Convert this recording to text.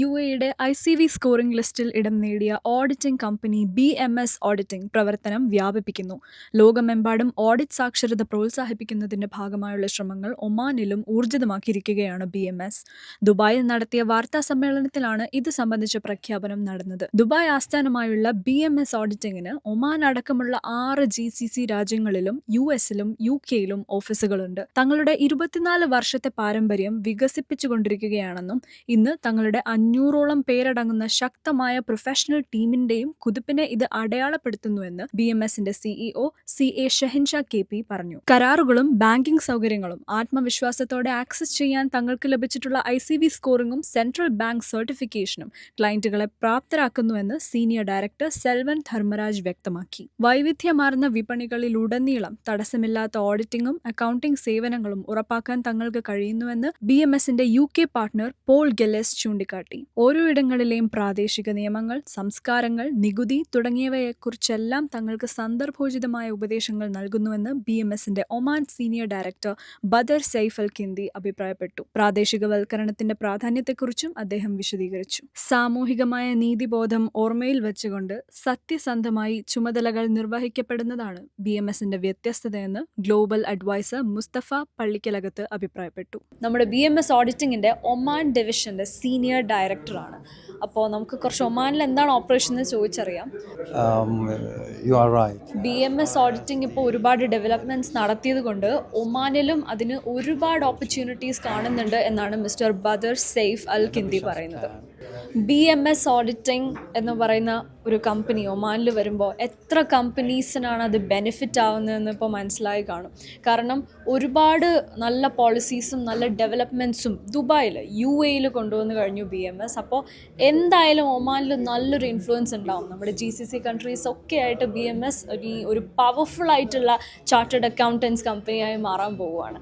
U എയുടെ I C V scoring ലിസ്റ്റിൽ ഇടം നേടിയ auditing company B M S auditing പ്രവർത്തനം വ്യാപിപ്പിക്കുന്നു. ലോകമെമ്പാടും ഓഡിറ്റ് സാക്ഷരത പ്രോത്സാഹിപ്പിക്കുന്നതിന്റെ ഭാഗമായുള്ള ശ്രമങ്ങൾ ഒമാനിലും ഊർജിതമാക്കിയിരിക്കുകയാണ് ബി എം എസ്. ദുബായിൽ നടത്തിയ വാർത്താ സമ്മേളനത്തിലാണ് ഇത് സംബന്ധിച്ച പ്രഖ്യാപനം നടന്നത്. ദുബായ് ആസ്ഥാനമായുള്ള ബി എം എസ് ഓഡിറ്റിംഗിന് ഒമാൻ അടക്കമുള്ള ആറ് ജി സി സി രാജ്യങ്ങളിലും യു എസിലും യു കെയിലും ഓഫീസുകളുണ്ട്. തങ്ങളുടെ ഇരുപത്തിനാല് വർഷത്തെ പാരമ്പര്യം വികസിപ്പിച്ചുകൊണ്ടിരിക്കുകയാണെന്നും ഇന്ന് തങ്ങളുടെ അഞ്ഞൂറോളം പേരടങ്ങുന്ന ശക്തമായ പ്രൊഫഷണൽ ടീമിന്റെയും കുതിപ്പിനെ ഇത് അടയാളപ്പെടുത്തുന്നുവെന്ന് ബി എം എസിന്റെ CEO C A Shehinsha K P പറഞ്ഞു. കരാറുകളും ബാങ്കിംഗ് സൗകര്യങ്ങളും ആത്മവിശ്വാസത്തോടെ ആക്സസ് ചെയ്യാൻ തങ്ങൾക്ക് ലഭിച്ചിട്ടുള്ള ഐ സി വി സ്കോറിംഗും സെൻട്രൽ ബാങ്ക് സർട്ടിഫിക്കേഷനും ക്ലയന്റുകളെ പ്രാപ്തരാക്കുന്നുവെന്ന് സീനിയർ ഡയറക്ടർ സെൽവൻ ധർമ്മരാജ് വ്യക്തമാക്കി. വൈവിധ്യമാർന്ന വിപണികളിലുടനീളം തടസ്സമില്ലാത്ത ഓഡിറ്റിംഗും അക്കൗണ്ടിംഗ് സേവനങ്ങളും ഉറപ്പാക്കാൻ തങ്ങൾക്ക് കഴിയുന്നുവെന്ന് ബി എം എസിന്റെ U K partner Paul Gellas ചൂണ്ടിക്കാട്ടി. ഓരോ ഇടങ്ങളിലെയും പ്രാദേശിക നിയമങ്ങൾ സംസ്കാരങ്ങൾ നികുതി തുടങ്ങിയവയെക്കുറിച്ചെല്ലാം തങ്ങൾക്ക് സന്ദർഭോചിതമായ ഉപദേശങ്ങൾ നൽകുന്നുവെന്ന് ബി എം എസിന്റെ Oman senior director Badar Saif Al Kindi അഭിപ്രായപ്പെട്ടു. പ്രാദേശികവൽക്കരണത്തിന്റെ പ്രാധാന്യത്തെക്കുറിച്ചും അദ്ദേഹം വിശദീകരിച്ചു. സാമൂഹികമായ നീതിബോധം ഓർമ്മയിൽ വെച്ചുകൊണ്ട് സത്യസന്ധമായി ചുമതലകൾ നിർവഹിക്കപ്പെടുന്നതാണ് ബി എം എസിന്റെ വ്യത്യസ്തതയെന്ന് ഗ്ലോബൽ അഡ്വൈസർ മുസ്തഫ പള്ളിക്കലകത്ത് അഭിപ്രായപ്പെട്ടു. നമ്മുടെ ബി എം എസ് ഓഡിറ്റിംഗിന്റെ ഒമാൻ ഡിവിഷന്റെ സീനിയർ ഡയറക്ടറാണ്. അപ്പോൾ നമുക്ക് കുറച്ച് ഒമാനിൽ എന്താണ് ഓപ്പറേഷൻ എന്ന് ചോദിച്ചറിയാം. You are right. B M S auditing ഇപ്പോൾ ഒരുപാട് ഡെവലപ്മെന്റ്സ് നടത്തിയത് കൊണ്ട് ഒമാനിലും അതിന് ഒരുപാട് ഓപ്പർച്യൂണിറ്റീസ് കാണുന്നുണ്ട് എന്നാണ് mister Badar Saif Al Kindi പറയുന്നത്. ബി എം എസ് ഓഡിറ്റിംഗ് എന്ന് പറയുന്ന ഒരു കമ്പനി ഒമാനിൽ വരുമ്പോൾ എത്ര കമ്പനീസിനാണ് അത് ബെനിഫിറ്റ് ആവുന്നതെന്ന് ഇപ്പോൾ മനസ്സിലായി കാണും. കാരണം ഒരുപാട് നല്ല പോളിസീസും നല്ല ഡെവലപ്മെന്റ്സും ദുബായിൽ യു എയിൽ കൊണ്ടുവന്ന് കഴിഞ്ഞു ബി എം എസ് അപ്പോൾ എന്തായാലും ഒമാനിൽ നല്ലൊരു ഇൻഫ്ലുവൻസ് ഉണ്ടാവും. നമ്മുടെ ജി സി സി കൺട്രീസ് ഒക്കെ ആയിട്ട് ബി എം എസ് ഒരു പവർഫുൾ ആയിട്ടുള്ള ചാർട്ടേഡ് അക്കൗണ്ടൻസ് കമ്പനിയായി മാറാൻ പോവുകയാണ്.